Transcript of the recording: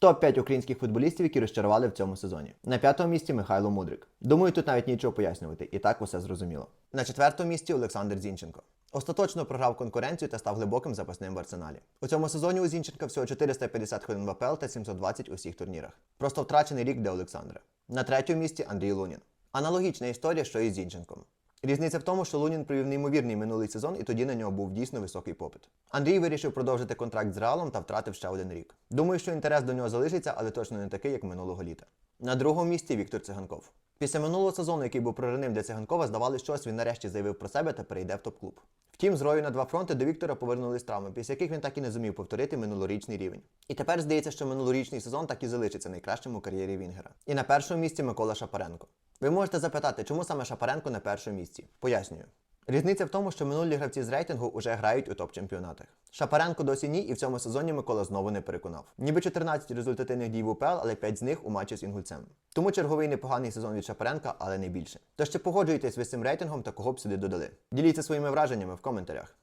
Топ-5 українських футболістів, які розчарували в цьому сезоні. На п'ятому місці Михайло Мудрик. Думаю, тут навіть нічого пояснювати, і так усе зрозуміло. На четвертому місці Олександр Зінченко. Остаточно програв конкуренцію та став глибоким запасним в арсеналі. У цьому сезоні у Зінченка всього 450 хвилин в АПЛ та 720 у всіх турнірах. Просто втрачений рік для Олександра. На третьому місці Андрій Лунін. Аналогічна історія, що і з Зінченком. Різниця в тому, що Лунін провів неймовірний минулий сезон, і тоді на нього був дійсно високий попит. Андрій вирішив продовжити контракт з Реалом та втратив ще один рік. Думаю, що інтерес до нього залишиться, але точно не такий, як минулого літа. На другому місці Віктор Циганков. Після минулого сезону, який був проривним для Циганкова, здавалося, що ось він нарешті заявив про себе та перейде в топ-клуб. Втім, з рою на два фронти до Віктора повернулись травми, після яких він так і не зумів повторити минулорічний рівень. І тепер здається, що минулорічний сезон так і залишиться найкращим у кар'єрі Вінгера. І на першому місці Микола Шапаренко. Ви можете запитати, чому саме Шапаренко на першому місці? Пояснюю. Різниця в тому, що минулі гравці з рейтингу уже грають у топ-чемпіонатах. Шапаренко досі ні, і в цьому сезоні Микола знову не переконав. Ніби 14 результативних дій в УПЛ, але 5 з них у матчі з інгульцем. Тому черговий непоганий сезон від Шапаренка, але не більше. Тож чи погоджуєтесь ви з цим рейтингом та кого б сюди додали? Діліться своїми враженнями в коментарях.